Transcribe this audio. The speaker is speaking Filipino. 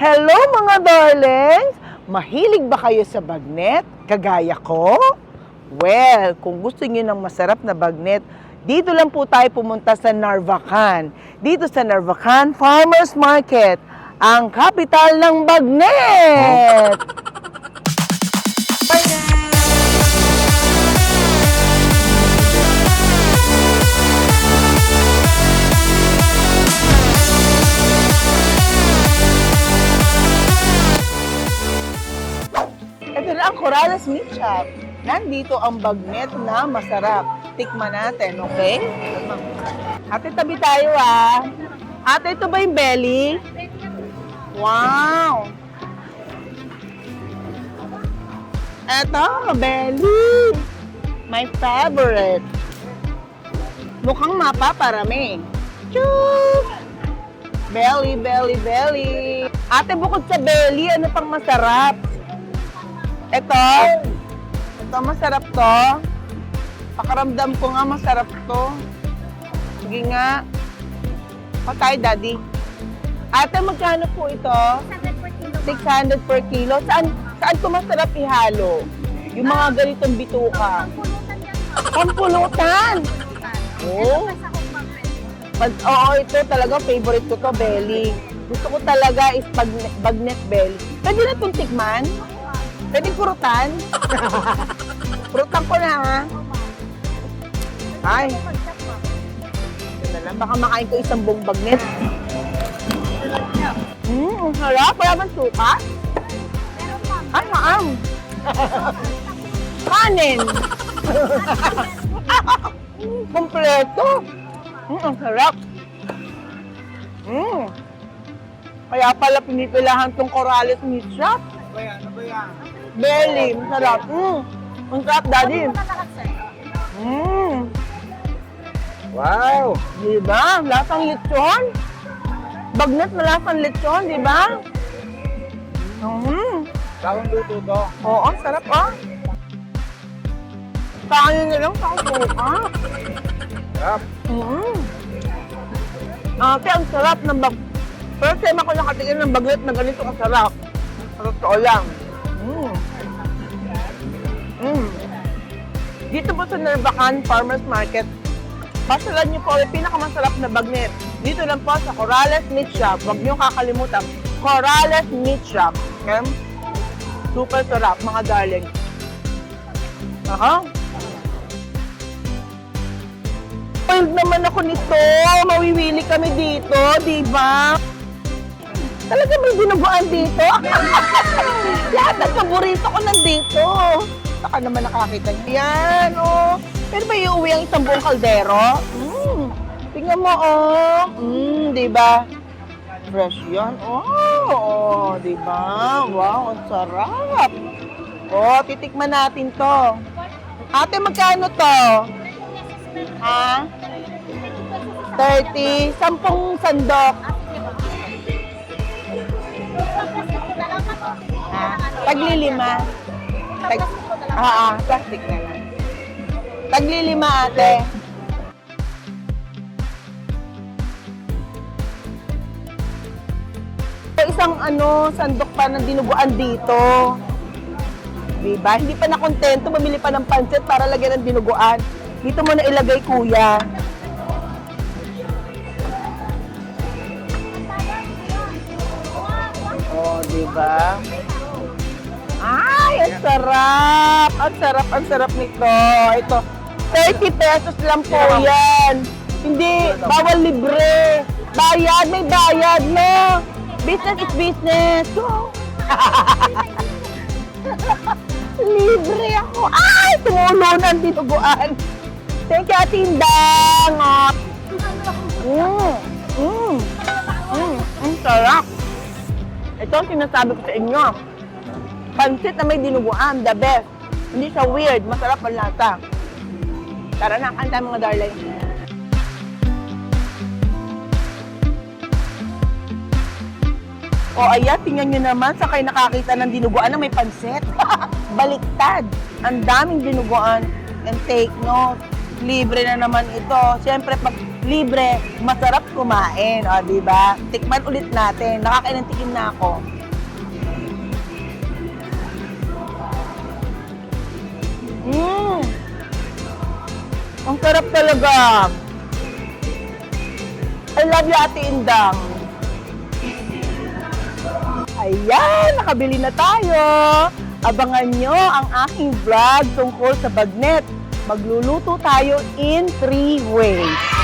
Hello mga darlings! Mahilig ba kayo sa bagnet? Kagaya ko? Well, kung gusto niyo ng masarap na bagnet, dito lang po tayo pumunta sa Narvacan. Dito sa Narvacan Farmers Market, ang kapital ng bagnet! Corales Meat Shop. Nandito ang bagnet na masarap. Tikman natin, okay? Ate, tabi tayo ah. Ate, ito ba yung belly? Wow! Eto, belly! My favorite. Mukhang mapaparami. Choo! Belly, belly, belly. Ate, bukod sa belly, ano pang masarap? Ito. Ito, masarap to. Pakaramdam ko nga masarap to. Sige nga. Patay, daddy. Ate, magkano po ito? 600 per kilo. Saan, saan ko masarap ihalo? Yung mga ganitong bituka. Pampulutan! Oh. Pag, oo, ito talaga favorite ko to, belly. Gusto ko talaga is bag, bagnet belly. Pwede na itong tikman? Pwede kurutan? kurutan ko na, ha? Ay, yun na lang. Baka makain ko isang buong bagnet. Mmm, ang sarap. Wala bang suka? Ay, maam. Kanin. Kompleto. Mm, ang sarap. Mm. Kaya pala pinipilahan tong Corales Meat Shop. Belly, masarap. Mm. Ang sarap, daddy. Mm. Wow! Di ba? Lasang lechon. Bagnet na lasang lechon, di ba? Mm. Saan luto to? Oo, ang sarap ah. Kain na lang sa suka. Sarap. Mm. Ate, ang sarap ng bag... First time ako nakatingin ng bagnet na ganito kasarap. Sa totoo lang. Mm. Dito po sa Nervacan Farmers Market, pasalan niyo po ang pinakamasarap na bagnet. Dito lang po sa Corales Meat Shop. Huwag niyo kakalimutan. Corales Meat Shop. Okay? Super sarap, mga darling. Aha. Spoiled naman ako nito. Mawiwili kami dito, di ba? Talaga may dinuguan dito. Lahat ng paborito ko nandito. Saka naman nakakita niyo. Yan, oh. Pero ba iuwi ang isang kaldero? Mm. Tingnan mo, oh. Mm, di ba? Fresh yan. Oh, oh, di ba? Wow, ang sarap. Oh, titikman natin to. Ate, magkano to? Ha? 30. Sampung sandok. Taglilima. Tag ah, ah, plastic na lang. Taglilima, ate. Isang ano, sandok pa na dinuguan dito. Diba? Hindi pa nakontento, bumili pa ng pancit para lagyan ng dinuguan. Dito mo na ilagay, kuya. Oh, di ba? Ay, ang sarap! Ang sarap, ang sarap nito. Ito, 30 pesos lang po yan. Hindi, bawal libre. Bayad, may bayad, no? Business is business. Go! libre ako. Ay, tumulo ng dinuguan. Thank you, Atindang. Mm, mm, mm, ang sarap. Ito ang sinasabi ko sa inyo. Pansit na may dinuguan, the best. Hindi siya weird, masarap ang lasa. Tara na, kain tayo mga darling. O ayan, tingnan nyo naman sa kayo nakakita ng dinuguan na may pansit. Baliktad. Ang daming dinuguan. And take note, libre na naman ito. Siyempre, pag libre, masarap kumain. O, di ba? Tikman ulit natin. Nakakailang tikim na ako. Mmm! Ang sarap talaga. I love you, Ate Indang. Ayan, nakabili na tayo. Abangan nyo ang aking vlog tungkol sa bagnet. Magluluto tayo in three ways.